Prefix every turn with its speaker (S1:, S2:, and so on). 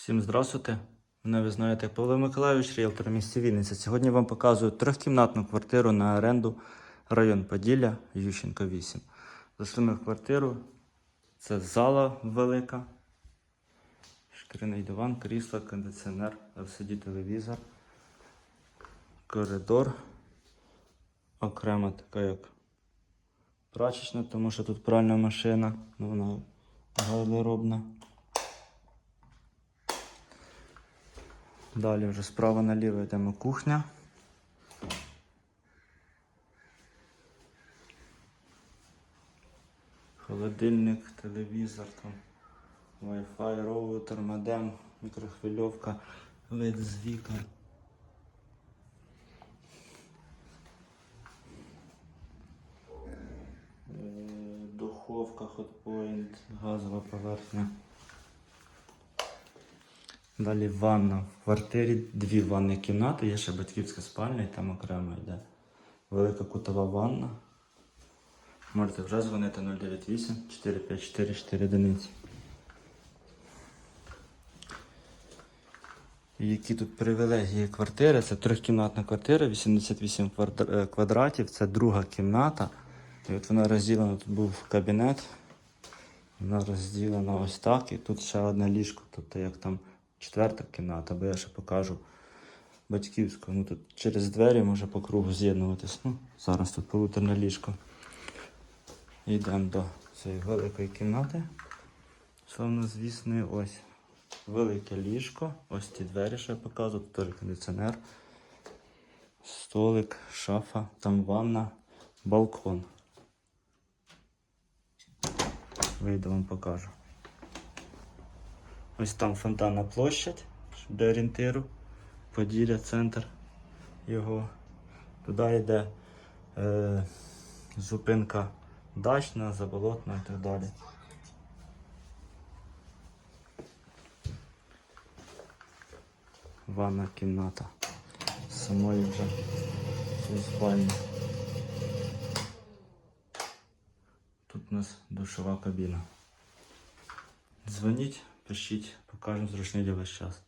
S1: Всім здравствуйте. Мене ви знаєте Павло Миколайович, ріелтор в місті Вінниця. Сьогодні вам показую трьохкімнатну квартиру на оренду район Поділля, Ющенко 8. Зайшли квартиру. Це зала велика. Шкіряний диван, крісло, кондиціонер, LCD телевізор, коридор. Окремо така як прачечна, тому що тут пральна машина, вона гардеробна. Далі вже справа наліво йдемо кухня. Холодильник, телевізор, там, Wi-Fi, роутер, модем, мікрохвильовка, вид з вікон. Е, Духовка, хотпоінт, газова поверхня. Далі ванна. В квартирі дві ванні кімнати, є ще батьківська спальня, і там окремо йде велика кутова ванна. Можете вже дзвонити 098 454 4 одиниці. Які тут привілегії квартири? Це трьохкімнатна квартира, 88 е, квадратів, це друга кімната. І от вона розділена, тут був кабінет. Вона розділена ось так. І тут ще одне ліжко, тобто як там четверта кімната, бо я ще покажу батьківську. Ну тут через двері може по кругу з'єднуватись. Ну, зараз тут полуторне ліжко. Йдемо до цієї великої кімнати. Словно звісної ось. Велике ліжко. Ось ті двері, що я показував, тут теж кондиціонер. Столик, шафа, там ванна, балкон. Вийду вам покажу. Ось там фонтанна площадь до орієнтиру. Поділля, центр його. Туди йде е, зупинка дачна, заболотна і так далі. Ванна кімната. Самої вже спальні. Тут у нас душова кабіна. Дзвоніть, пишіть, покажемо зручний для вас час.